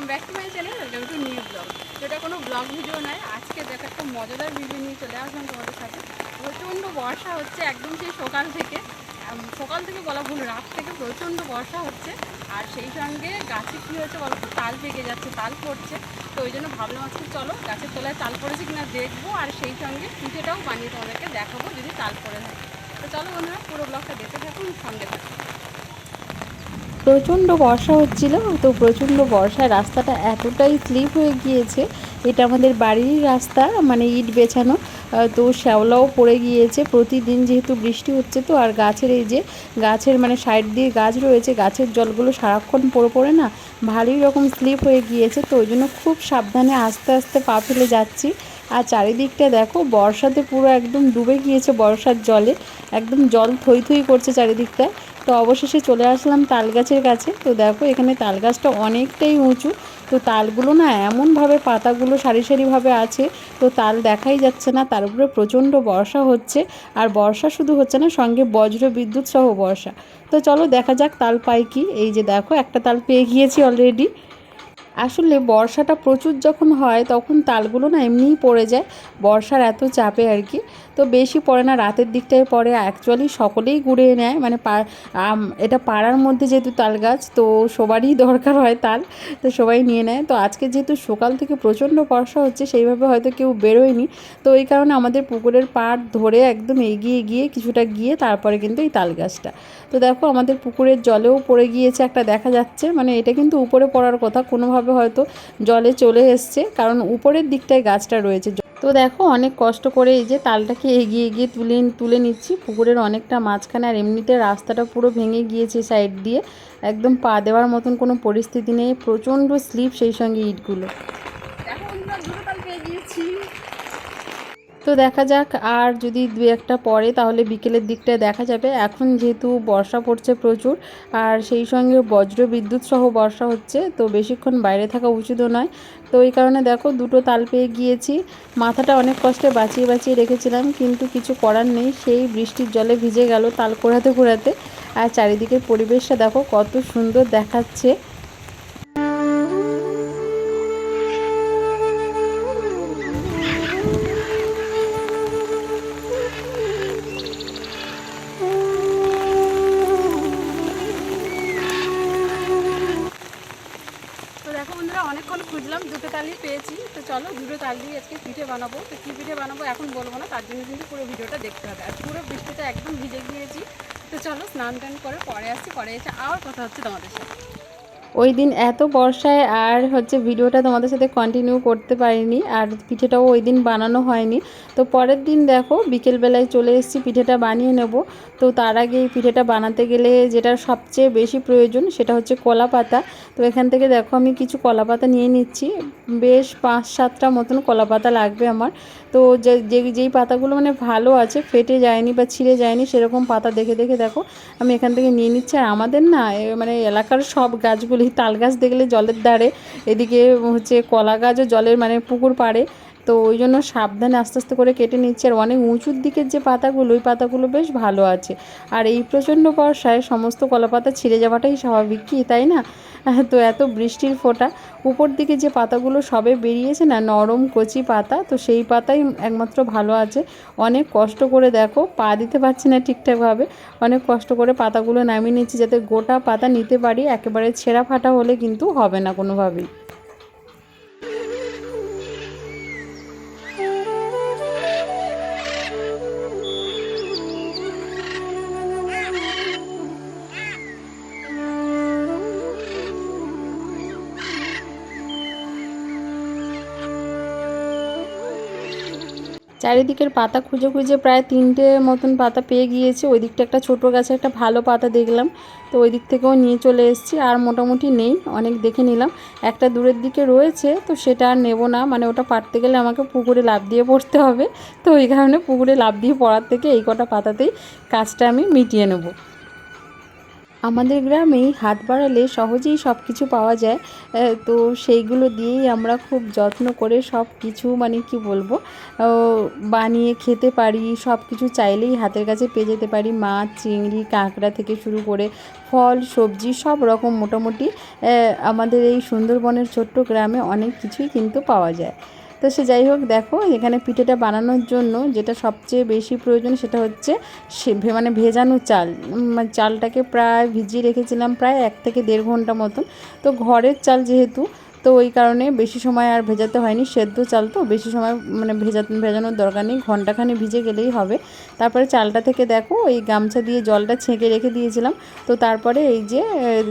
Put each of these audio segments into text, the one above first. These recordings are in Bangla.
Welcome back to my channel welcome to new blog এটা কোনো ব্লগ ভিডিও নয়, আজকে দেখো একটা মজাদার ভিডিও নিয়ে চলে আসলাম তোমাদের সাথে। প্রচণ্ড বর্ষা হচ্ছে একদম সেই সকাল থেকে। সকাল থেকে বলা ভুল, রাত থেকে প্রচণ্ড বর্ষা হচ্ছে। আর সেই সঙ্গে গাছে কী হয়েছে বলো তাল পেকে যাচ্ছে, তাল পড়ছে। তো ওই জন্য ভাবলাম আজকে চলো গাছের তলায় তাল পড়েছে কিনা দেখব, আর সেই সঙ্গে পিঠেটাও বানিয়ে তোমাদেরকে দেখাবো যদি তাল পড়ে থাকে। তো চলো বন্ধুরা, পুরো ব্লগটা দেখতে থাকুন, সঙ্গে থাকুন। প্রচণ্ড বর্ষা হচ্ছিল, তো প্রচণ্ড বর্ষায় রাস্তাটা এতটাই স্লিপ হয়ে গিয়েছে। এটা আমাদের বাড়ির রাস্তা মানে ইট বেছানো তো শ্যাওলাও পড়ে গিয়েছে। প্রতিদিন যেহেতু বৃষ্টি হচ্ছে, তো আর গাছের এই যে, গাছের মানে সাইড দিয়ে গাছ রয়েছে, গাছের জলগুলো সারাক্ষণ পড়ে পড়ে না ভারী রকম স্লিপ হয়ে গিয়েছে, তো ওই জন্য খুব সাবধানে আস্তে আস্তে পা ফেলে যাচ্ছি। আর চারিদিকটা দেখো, বর্ষাতে পুরো একদম ডুবে গিয়েছে বর্ষার জলে, একদম জল থই থই করছে চারিদিকটায়। তো অবশেষে চলে আসলাম তাল গাছের কাছে। তো দেখো, এখানে তাল গাছটা অনেকটাই উঁচু। তো তালগুলো না এমনভাবে পাতাগুলো সারি সারিভাবে আছে, তো তাল দেখাই যাচ্ছে না। তার উপরে প্রচণ্ড বর্ষা হচ্ছে। আর বর্ষা শুধু হচ্ছে না, সঙ্গে বজ্র বিদ্যুৎ সহ বর্ষা। তো চলো দেখা যাক তাল পাই কি। এই যে দেখো, একটা তাল পেয়ে গিয়েছি অলরেডি আসলে বর্ষাটা প্রচুর যখন হয়, তখন তালগুলো না এমনিই পড়ে যায়। বর্ষার এত চাপে আর কি। তো বেশি পড়ে না, রাতের দিকটায় পড়ে। অ্যাকচুয়ালি সকলেই গুড়িয়ে নেয় মানে এটা পাড়ার মধ্যে যেহেতু তাল গাছ, তো সবারই দরকার হয় তাল, তো সবাই নিয়ে নেয়। তো আজকে যেহেতু সকাল থেকে প্রচণ্ড বর্ষা হচ্ছে, সেইভাবে হয়তো কেউ বেরোয়নি। তো এই কারণে আমাদের পুকুরের পাড় ধরে একদম এগিয়ে গিয়ে কিছুটা গিয়ে তারপরে কিন্তু এই তাল গাছটা। তো দেখো আমাদের পুকুরের জলেও পড়ে গিয়েছে একটা দেখা যাচ্ছে মানে এটা কিন্তু উপরে পড়ার কথা। কোনোভাবে হয়তো জলে চলে এসছে, কারণ উপরের দিকটায় গাছটা রয়েছে। তো দেখো অনেক কষ্ট করে এই যে তালটাকে এগিয়ে এগিয়ে তুলে তুলে নিচ্ছি। পুকুরের অনেকটা মাঝখানে আর এমনিতে রাস্তাটা পুরো ভেঙে গিয়েছে সাইড দিয়ে। একদম পা দেওয়ার মতন কোনো পরিস্থিতি নেই। প্রচণ্ড স্লিপ সেই সঙ্গে ইটগুলো দেখো বন্ধুরা দুটো তাল পেয়ে গিয়েছি তো দেখা যাক, আর যদি দু একটা পরে তাহলে বিকেলের দিকটায় দেখা যাবে। এখন যেহেতু বর্ষা পড়ছে প্রচুর, আর সেই সঙ্গে বজ্র বিদ্যুৎ সহ বর্ষা হচ্ছে, তো বেশিক্ষণ বাইরে থাকা উচিতও নয়। তো এই কারণে দেখো, দুটো তাল পেয়ে গিয়েছি। মাথাটা অনেক কষ্টে বাঁচিয়ে বাঁচিয়ে রেখেছিলাম, কিন্তু কিছু করার নেই। সেই বৃষ্টির জলে ভিজে গেল তাল কোড়াতে কোড়াতে। আর চারিদিকের পরিবেশটা দেখো, কত সুন্দর দেখাচ্ছে। বৃষ্টিতে একদম ভিজে গিয়েছি। তো চলো স্নান টান করে পরে আসছি, পরে এসে আবার কথা হচ্ছে তোমাদের সাথে। ওই দিন এত বর্ষায় আর হচ্ছে ভিডিওটা তোমাদের সাথে কন্টিনিউ করতে পারিনি, আর পিঠেটাও ওই দিন বানানো হয়নি। তো পরের দিন দেখো, বিকেলবেলায় চলে এসেছি, পিঠেটা বানিয়ে নেব। তো তার আগে এই পিঠেটা বানাতে গেলে যেটা সবচেয়ে বেশি প্রয়োজন সেটা হচ্ছে কলা পাতা। তো এখান থেকে দেখো, আমি কিছু কলা পাতা নিয়ে নিচ্ছি। বেশ পাঁচ সাতটা মতন কলা পাতা লাগবে আমার। তো যে যেই পাতাগুলো মানে ভালো আছে, ফেটে যায়নি বা ছিঁড়ে যায়নি, সেরকম পাতা দেখে দেখে দেখো, আমি এখান থেকে নিয়ে নিচ্ছি। আর আমাদের না মানে এলাকার সব গাছগুলি তাল গাছ দেখলে জলের ধারে এদিকে হচ্ছে কলা গাছও জলের মানে পুকুর পাড়ে। তো ওই জন্য সাবধানে আস্তে আস্তে করে কেটে নিচ্ছে। আর অনেক উঁচুর দিকের যে পাতাগুলো, ওই পাতাগুলো বেশ ভালো আছে। আর এই প্রচণ্ড বর্ষায় সমস্ত কলা পাতা ছিঁড়ে যাওয়াটাই স্বাভাবিক কি, তাই না? তো এত বৃষ্টির ফোঁটা। উপর দিকে যে পাতাগুলো সবে বেরিয়েছে না, নরম কচি পাতা, তো সেই পাতাই একমাত্র ভালো আছে। অনেক কষ্ট করে দেখো, পা দিতে পারছি না ঠিকঠাকভাবে। অনেক কষ্ট করে পাতাগুলো নামিয়ে নিচ্ছি যাতে গোটা পাতা নিতে পারি। একেবারে ছেঁড়া ফাটা হলে কিন্তু হবে না কোনোভাবেই। চারিদিকের পাতা খুঁজে খুঁজে প্রায় তিনটে মতন পাতা পেয়ে গিয়েছি। ওই দিকটা একটা ছোটো গাছে একটা ভালো পাতা দেখলাম। তো ওই দিক থেকেও নিয়ে চলে এসেছি আর মোটামুটি নেই, অনেক দেখে নিলাম। একটা দূরের দিকে রয়েছে, তো সেটা আর নেব না। মানে ওটা পারতে গেলে আমাকে পুকুরে লাভ দিয়ে পড়তে হবে। তো ওই কারণে পুকুরে লাভ দিয়ে পড়ার থেকে এই কটা পাতাতেই কাজটা আমি মিটিয়ে নেব। আমাদের গ্রামেই হাত বাড়ালে সহজেই সব কিছু পাওয়া যায় তো সেইগুলো দিয়েই আমরা খুব যত্ন করে সব কিছু মানে কি বলব বানিয়ে খেতে পারি সব কিছু চাইলেই হাতের কাছে পেয়ে যেতে পারি, মাছ, চিংড়ি, কাঁকড়া থেকে শুরু করে ফল, সবজি, সব রকম মোটামুটি আমাদের এই সুন্দরবনের ছোট্ট গ্রামে অনেক কিছুই কিন্তু পাওয়া যায়। তো সে যাই হোক, দেখো এখানে পিঠেটা বানানোর জন্য যেটা সবচেয়ে বেশি প্রয়োজন সেটা হচ্ছে সে মানে ভেজানো চাল। মানে চালটাকে প্রায় ভিজিয়ে রেখেছিলাম প্রায় এক থেকে দেড় ঘণ্টা মতন। তো ঘরের চাল যেহেতু তো ওই কারণে বেশি সময় আর ভেজাতে হয়নি, সেদ্ধ চাল তো বেশি সময় মানে ভেজা, ভেজানোর দরকার নেই ঘন্টাখানি ভিজে গেলেই হবে। তারপরে চালটা থেকে দেখো এই গামছা দিয়ে জলটা ছেঁকে রেখে দিয়েছিলাম। তো তারপরে এই যে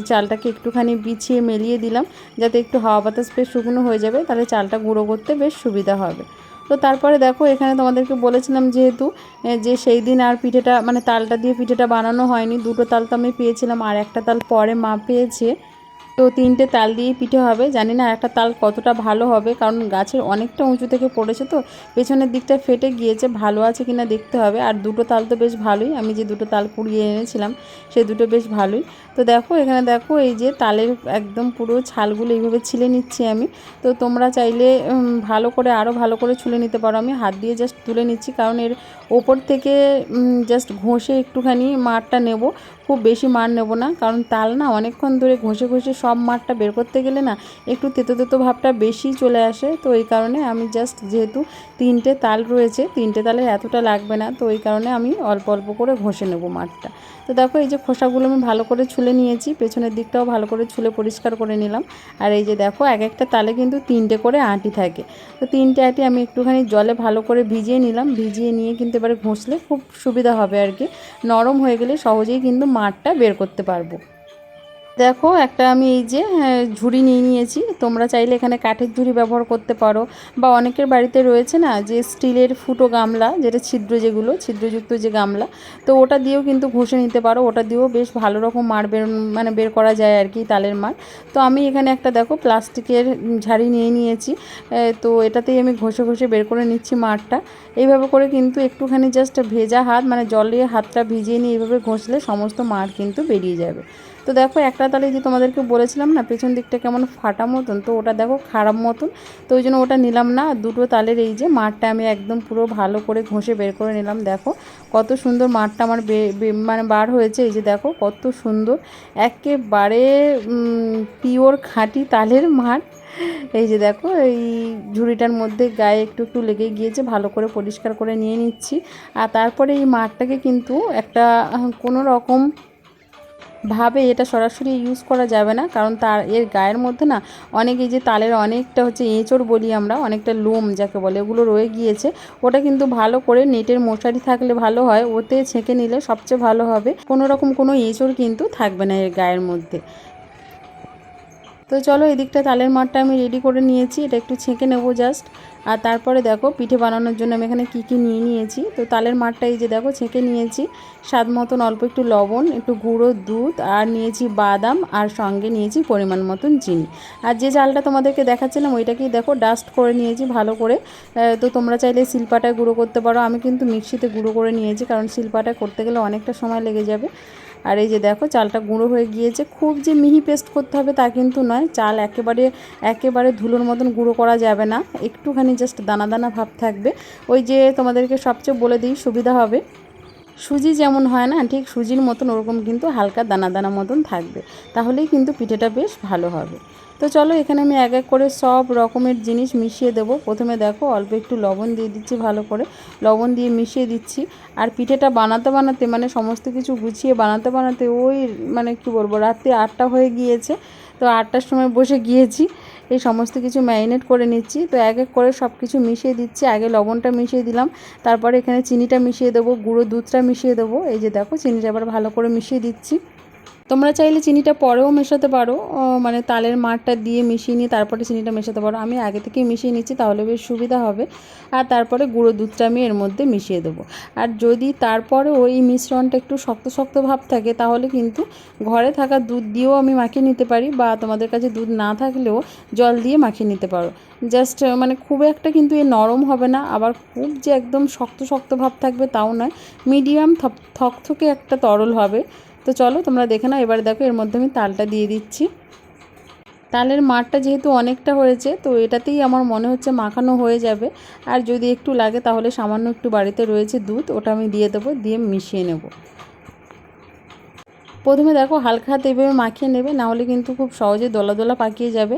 চালটাকে একটুখানি বিছিয়ে মেলিয়ে দিলাম, যাতে একটু হাওয়া বাতাস বেশ শুকনো হয়ে যাবে, তাহলে চালটা গুঁড়ো করতে বেশ সুবিধা হবে। তো তারপরে দেখো, এখানে তোমাদেরকে বলেছিলাম যেহেতু যে সেই দিন আর পিঠেটা মানে তালটা দিয়ে পিঠেটা বানানো হয়নি, দুটো তাল তো আমি পেয়েছিলাম, আর একটা তাল পরে মা পেয়েছে। তো তিনটে তাল দিয়ে পিঠে হবে। জানি না একটা তাল কতটা ভালো হবে, কারণ গাছের অনেকটা উঁচু থেকে পড়েছে তো। পেছনের দিকটা ফেটে গিয়েছে, ভালো আছে কিনা দেখতে হবে। আর দুটো তাল তো বেশ ভালোই, আমি যে দুটো তাল কুড়িয়ে এনেছিলাম, সে দুটো বেশ ভালোই। তো দেখো, এখানে দেখো, এই যে তালের একদম পুরো ছালগুলো এইভাবে ছিলে নিচ্ছি আমি। তো তোমরা চাইলে ভালো করে আরও ভালো করে ছুলে নিতে পারো। আমি হাত দিয়ে জাস্ট তুলে নিচ্ছি, কারণ এর ওপর থেকে জাস্ট ঘষে একটুখানি মারটা নেব। খুব বেশি মার নেব না, কারণ তাল না অনেকক্ষণ ধরে ঘষে ঘষে সব মারটা বের করতে গেলে না একটু তেতো তেতো ভাবটা বেশি চলে আসে। তো এই কারণে আমি জাস্ট যেহেতু তিনটে তাল রয়েছে, তিনটে তালে এতটা লাগবে না, তো এই কারণে আমি অল্প অল্প করে ঘষে নেব মাঠটা তো দেখো, এই যে খোসাগুলো আমি ভালো করে ছুলে নিয়েছি, পেছনের দিকটাও ভালো করে ছুলে পরিষ্কার করে নিলাম। আর এই যে দেখো, এক একটা তালে কিন্তু তিনটে করে আঁটি থাকে। তো তিনটে আঁটি আমি একটুখানি জলে ভালো করে ভিজিয়ে নিলাম। ভিজিয়ে নিয়ে কিন্তু এবারে ঘষলে খুব সুবিধা হবে আর কি। নরম হয়ে গেলে সহজেই কিন্তু মাঠটা বের করতে পারব। দেখো একটা আমি এই যে হ্যাঁ, ঝুড়ি নিয়ে নিয়েছি। তোমরা চাইলে এখানে কাঠের ঝুড়ি ব্যবহার করতে পারো। বা অনেকের বাড়িতে রয়েছে না যে স্টিলের ফুটো গামলা যেটা ছিদ্র যেগুলো ছিদ্রযুক্ত যে গামলা তো ওটা দিয়েও কিন্তু ঘষে নিতে পারো। ওটা দিয়েও বেশ ভালো রকম মার বের মানে বের করা যায় আর কি তালের মার। তো আমি এখানে একটা দেখো প্লাস্টিকের ঝাড়ি নিয়ে নিয়েছি। তো এটাতেই আমি ঘষে ঘষে বের করে নিচ্ছি মারটা। এইভাবে করে কিন্তু একটুখানি জাস্ট ভেজা হাত মানে জলে হাতটা ভিজিয়ে নিয়ে এইভাবে ঘষলে সমস্ত মার কিন্তু বেরিয়ে যাবে। তো দেখো, একটা তালে যে তোমাদেরকে বলেছিলাম না, পেছন দিকটা কেমন ফাটা মতন, তো ওটা দেখো খারাপ মতন, তো ওই জন্য ওটা নিলাম না। দুটো তালের এই যে মাঠটা আমি একদম পুরো ভালো করে ঘষে বের করে নিলাম, দেখো। কত সুন্দর মাঠটা আমার মানে বার হয়েছে, এই যে দেখো, কত সুন্দর। একেবারে পিওর খাঁটি তালের মাঠ। এই যে দেখো, এই ঝুড়িটার মধ্যে গায়ে একটু একটু লেগে গিয়েছে, ভালো করে পরিষ্কার করে নিয়ে নিচ্ছি। আর তারপরে এই মাঠটাকে কিন্তু একটা কোনো রকম ভাবে এটা সরাসরি ইউজ করা যাবে না, কারণ তার, এর গায়ের মধ্যে না অনেক এই যে তালের অনেকটা হচ্ছে এঁচড় বলি আমরা, অনেকটা লোম যাকে বলে, ওগুলো রয়ে গিয়েছে। ওটা কিন্তু ভালো করে নেটের মশারি থাকলে ভালো হয়, ওতে ছেঁকে নিলে সবচেয়ে ভালো হবে। কোনো রকম কোনো এঁচড় কিন্তু থাকবে না এর গায়ের মধ্যে। তো চলো এদিকটা তালের মাঠটা আমি রেডি করে নিয়েছি, এটা একটু ছেঁকে নেব জাস্ট আর তারপরে দেখো পিঠে বানানোর জন্য আমি এখানে কী কী নিয়ে নিয়েছি। তো তালের মাঠটা এই যে দেখো ছেঁকে নিয়েছি, স্বাদ মতন অল্প একটু লবণ, একটু গুঁড়ো দুধ, আর নিয়েছি বাদাম, আর সঙ্গে নিয়েছি পরিমাণ মতন চিনি। আর যে চালটা তোমাদেরকে দেখাচ্ছিলাম ওইটাকেই দেখো ডাস্ট করে নিয়েছি ভালো করে। তো তোমরা চাইলে শিলপাটায় গুঁড়ো করতে পারো, আমি কিন্তু মিক্সিতে গুঁড়ো করে নিয়েছি, কারণ শিলপাটায় করতে গেলে অনেকটা সময় লেগে যাবে। আর এই যে দেখো, চালটা গুঁড়ো হয়ে গিয়েছে। খুব যে মিহি পেস্ট করতে হবে তা কিন্তু নয়, চাল একেবারে একেবারে ধুলোর মতন গুঁড়ো করা যাবে না। একটুখানি জাস্ট দানা দানা ভাব থাকবে। ওই যে তোমাদেরকে সবচেয়ে বলে দিই, সুবিধা হবে। সুজি যেমন হয় না, ঠিক সুজির মতন ওরকম কিন্তু হালকা দানা দানা মতন থাকবে। তাহলেই কিন্তু পিঠেটা বেশ ভালো হবে। তো চলো এখানে আমি এক এক করে সব রকমের জিনিস মিশিয়ে দেবো। প্রথমে দেখো অল্প একটু লবণ দিয়ে দিচ্ছি ভালো করে। লবণ দিয়ে মিশিয়ে দিচ্ছি। আর পিঠেটা বানাতে বানাতে মানে সমস্ত কিছু গুছিয়ে বানাতে বানাতে ওই মানে কি বলব, রাত্রে আটটা হয়ে গিয়েছে। তো আটটার সময় বসে গিয়েছি। এই সমস্ত কিছু ম্যারিনেট করে নিচ্ছি। তো এক এক করে সব কিছু মিশিয়ে দিচ্ছি। আগে লবণটা মিশিয়ে দিলাম। তারপরে এখানে চিনিটা মিশিয়ে দেবো, গুঁড়ো দুধটা মিশিয়ে দেবো। এই যে দেখো, চিনিটা আবার ভালো করে মিশিয়ে দিচ্ছি। তোমরা চাইলে চিনিটা পরেও মেশাতে পারো মানে তালের মাঠটা দিয়ে মিশিয়ে নিয়ে তারপরে চিনিটা মেশাতে পারো। আমি আগে থেকেই মিশিয়ে নিচ্ছি, তাহলে বেশ সুবিধা হবে। আর তারপরে গুঁড়ো দুধটা আমি এর মধ্যে মিশিয়ে দেবো। আর যদি তারপরে ওই মিশ্রণটা একটু শক্ত শক্ত ভাব থাকে, তাহলে কিন্তু ঘরে থাকা দুধ দিয়েও আমি মাখিয়ে নিতে পারি, বা তোমাদের কাছে দুধ না থাকলেও জল দিয়ে মাখিয়ে নিতে পারো। জাস্ট মানে খুব একটা কিন্তু এ নরম হবে না, আবার খুব যে একদম শক্ত শক্ত ভাব থাকবে তাও নয়, মিডিয়াম থকথকে একটা তরল হবে। তো চলো তোমরা দেখে নাও, এবার দেখো এর মধ্যে আমি তালটা দিয়ে দিচ্ছি। তালের মাঠটা যেহেতু অনেকটা হয়েছে, তো এটাতেই আমার মনে হচ্ছে মাখানো হয়ে যাবে। আর যদি একটু লাগে তাহলে সামান্য একটু বাড়িতে রয়েছে দুধ, ওটা আমি দিয়ে দেবো, দিয়ে মিশিয়ে নেব। প্রথমে দেখো হালকা হাতে এভাবে মাখিয়ে নেবে নাহলে কিন্তু খুব সহজে দোলা দোলা পাকিয়ে যাবে।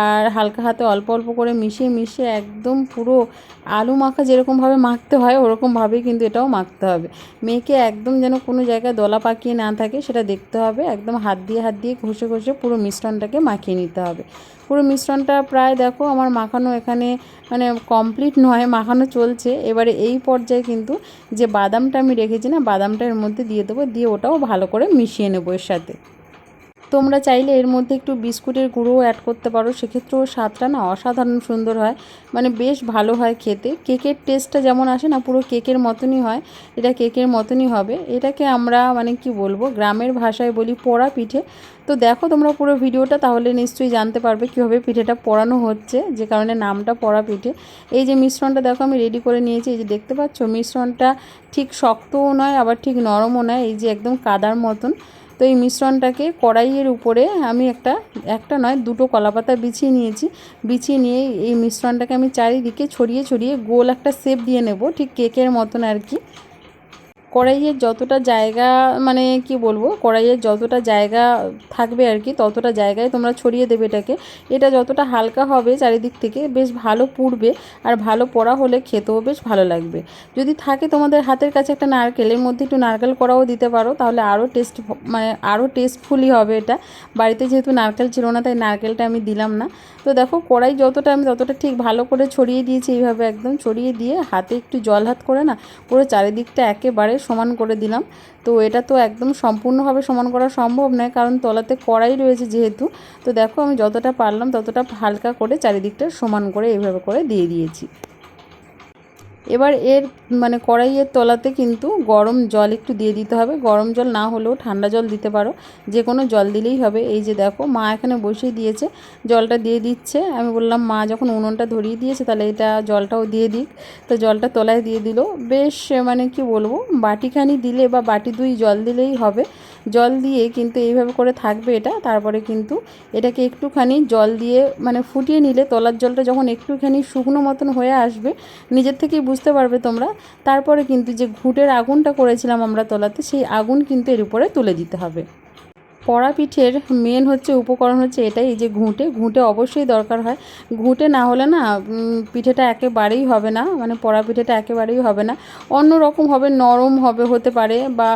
আর হালকা হাতে অল্প অল্প করে মিশিয়ে মিশিয়ে একদম পুরো আলু মাখা যেরকমভাবে মাখতে হয়, ওরকমভাবেই কিন্তু এটাও মাখতে হবে। মেয়েকে একদম যেন কোনো জায়গায় দলা পাকিয়ে না থাকে, সেটা দেখতে হবে। একদম হাত দিয়ে হাত দিয়ে ঘষে ঘষে পুরো মিশ্রণটাকে মাখিয়ে নিতে হবে। পুরো মিশ্রণটা প্রায় দেখো আমার মাখানো এখানে মানে কমপ্লিট নয়, মাখানো চলছে। এবারে এই পর্যায়ে কিন্তু যে বাদামটা আমি রেখেছি না, বাদামটা এর মধ্যে দিয়ে দেবো, দিয়ে ওটাও ভালো করে মিশিয়ে নেব এর সাথে। তোমরা চাইলে এর মধ্যে একটু বিস্কুটের গুঁড়োও অ্যাড করতে পারো। সেক্ষেত্রেও স্বাদটা না অসাধারণ সুন্দর হয়। মানে বেশ ভালো হয় খেতে। কেকের টেস্টটা যেমন আসে না, পুরো কেকের মতনই হয়। এটা কেকের মতনই হবে। এটাকে আমরা মানে কি বলব, গ্রামের ভাষায় বলি পোড়া পিঠে। তো দেখো তোমরা পুরো ভিডিওটা, তাহলে নিশ্চয়ই জানতে পারবে কীভাবে পিঠেটা পোড়ানো হচ্ছে, যে কারণে নামটা পোড়া পিঠে। এই যে মিশ্রণটা দেখো আমি রেডি করে নিয়েছি। এই যে দেখতে পাচ্ছ, মিশ্রণটা ঠিক শক্তও নয়, আবার ঠিক নরমও নয়। এই যে একদম কাদার মতন। তো এই মিশ্রণটাকে কড়াইয়ের উপরে আমি একটা একটা নয়, দুটো কলাপাতা বিছিয়ে নিয়েছি। বিছিয়ে নিয়ে এই মিশ্রণটাকে আমি চারিদিকে ছড়িয়ে ছড়িয়ে গোল একটা শেপ দিয়ে নেব, ঠিক কেকের মতন আর কি। কড়াইয়ের যতটা জায়গা মানে কি বলব কড়াইয়ের যতটা জায়গা থাকবে আর কি, ততটা জায়গায় তোমরা ছড়িয়ে দেবে এটাকে। এটা যতটা হালকা হবে চারিদিক থেকে, বেশ ভালো পুড়বে আর ভালো পোড়া হলে খেতেও বেশ ভালো লাগবে। যদি থাকে তোমাদের হাতের কাছে একটা নারকেলের মধ্যে একটু নারকেল করাও দিতে পারো, তাহলে আরও টেস্ট মানে আরও টেস্টফুলি হবে এটা। বাড়িতে যেহেতু নারকেল ছিল না, তাই নারকেলটা আমি দিলাম না। তো দেখো, কড়াই যতটা, আমি ততটা ঠিক ভালো করে ছড়িয়ে দিয়েছি এইভাবে একদম, ছড়িয়ে দিয়ে হাতে একটু জল হাত করে না, পুরো চারিদিকটা একেবারে সমান করে দিলাম। তো এটা তো একদম সম্পূর্ণভাবে সমান করা সম্ভব নয়, কারণ তলাতে কড়াই রয়েছে যেহেতু। তো দেখো আমি যতটা পারলাম ততটা হালকা করে চারিদিকটা সমান করে এইভাবে করে দিয়ে দিয়েছি। এবার এর মানে কড়াইয়ের তলাতে কিন্তু গরম জল একটু দিয়ে দিতে হবে। গরম জল না হলেও ঠান্ডা জল দিতে পারো। যে কোনো জল দিলেই হবে। এই যে দেখো, মা এখানে বসিয়ে দিয়েছে। জলটা দিয়ে দিচ্ছে। আমি বললাম, মা, যখন উনুনটা ধরিয়ে দিয়েছে, তাহলে এটা জলটাও দিয়ে দিক। তো জলটা তলায় দিয়ে দিল। বেশ মানে কি বলব, বাটিখানি দিলে বা বাটি দুই জল দিলেই হবে। জল দিয়ে কিন্তু এইভাবে করে থাকবে এটা। তারপরে কিন্তু এটাকে একটুখানি জল দিয়ে মানে ফুটিয়ে নিলে তলার জলটা যখন একটুখানি শুকনো মতন হয়ে আসবে, নিজের থেকেই পারবে তোমরা। তারপরে কিন্তু যে ঘুটের আগুনটা করেছিলাম আমরা তোলাতে, সেই আগুন কিন্তু এর উপরে তুলে দিতে হবে। পড়া পিঠের মেন হচ্ছে উপকরণ হচ্ছে এটাই যে ঘুঁটে। ঘুঁটে অবশ্যই দরকার হয়। ঘুঁটে না হলে না পিঠেটা একেবারেই হবে না মানে পড়া পিঠেটা একেবারেই হবে না। অন্য রকম হবে, নরম হবে, হতে পারে বা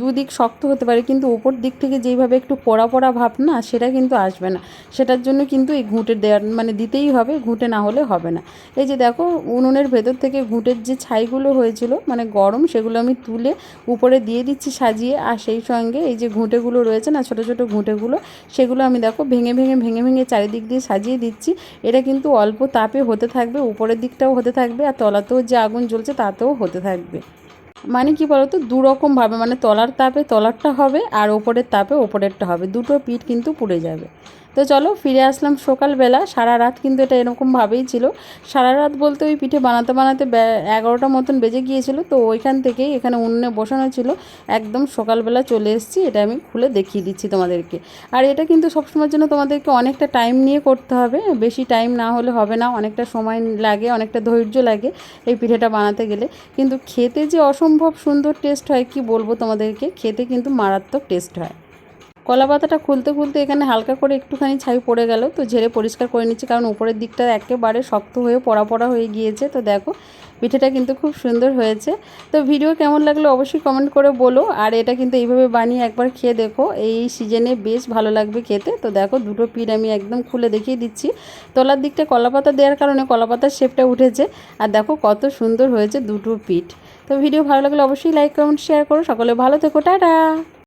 দুদিক শক্ত হতে পারে, কিন্তু উপর দিক থেকে যেইভাবে একটু পোড়া পোড়া ভাব না, সেটা কিন্তু আসবে না। সেটার জন্য কিন্তু এই ঘুঁটে দেওয়ার মানে দিতেই হবে, ঘুঁটে না হলে হবে না। এই যে দেখো, উনুনের ভেতর থেকে ঘুঁটের যে ছাইগুলো হয়েছিল মানে গরম, সেগুলো আমি তুলে উপরে দিয়ে দিচ্ছি সাজিয়ে, আর সেই সঙ্গে এই যে ঘুঁটেগুলো রয়েছে না ছোটো ছোটো ঘুঁটেগুলো, সেগুলো আমি দেখো ভেঙে ভেঙে ভেঙে ভেঙে চারিদিক দিয়ে সাজিয়ে দিচ্ছি। এটা কিন্তু অল্প তাপে হতে থাকবে, উপরের দিকটাও হতে থাকবে আর তলাতেও যে আগুন জ্বলছে তাতেও হতে থাকবে। মানে কি বলতো? দুরকমভাবে মানে তলার তাপে তলারটা হবে আর ওপরের তাপে ওপরেরটা হবে। দুটো পিঠ কিন্তু পুড়ে যাবে। তো চলো ফিরে আসলাম সকালবেলা। সারা রাত কিন্তু এটা এরকমভাবেই ছিল। সারা রাত বলতে ওই পিঠে বানাতে বানাতে এগারোটা মতন বেজে গিয়েছিল। তো ওইখান থেকেই এখানে উনুনে বসানো ছিল। একদম সকালবেলা চলে এসেছি, এটা আমি খুলে দেখিয়ে দিচ্ছি তোমাদেরকে। আর এটা কিন্তু সবসময়ের জন্য তোমাদেরকে অনেকটা টাইম নিয়ে করতে হবে। বেশি টাইম না হলে হবে না। অনেকটা সময় লাগে, অনেকটা ধৈর্য লাগে এই পিঠেটা বানাতে গেলে। কিন্তু খেতে যে অসম্ভব সুন্দর টেস্ট হয়, কি বলব তোমাদেরকে? খেতে কিন্তু মারাত্মক টেস্ট হয়। কলা পাতাটা খুলতে খুলতে এখানে হালকা করে একটুখানি ছাই পড়ে গেল, তো ঝেড়ে পরিষ্কার করে নিচ্ছি, কারণ উপরের দিকটা একেবারে শক্ত হয়ে পড়া পড়া হয়ে গিয়েছে। তো দেখো, পিঠেটা কিন্তু খুব সুন্দর হয়েছে। তো ভিডিও কেমন লাগল অবশ্যই কমেন্ট করে বলো, আর এটা কিন্তু এইভাবে বানিয়ে একবার খেয়ে দেখো, এই সিজনে বেশ ভালো লাগবে খেতে। তো দেখো, দুটো পিঠ আমি একদম খুলে দেখিয়ে দিচ্ছি। তলার দিকটা কলাপাতা দেওয়ার কারণে কলাপাতার শেপটা উঠেছে, আর দেখো কত সুন্দর হয়েছে দুটো পিঠ। তো ভিডিও ভালো লাগলে অবশ্যই লাইক কমেন্ট শেয়ার করো। সকলে ভালো থেকো, টাটা!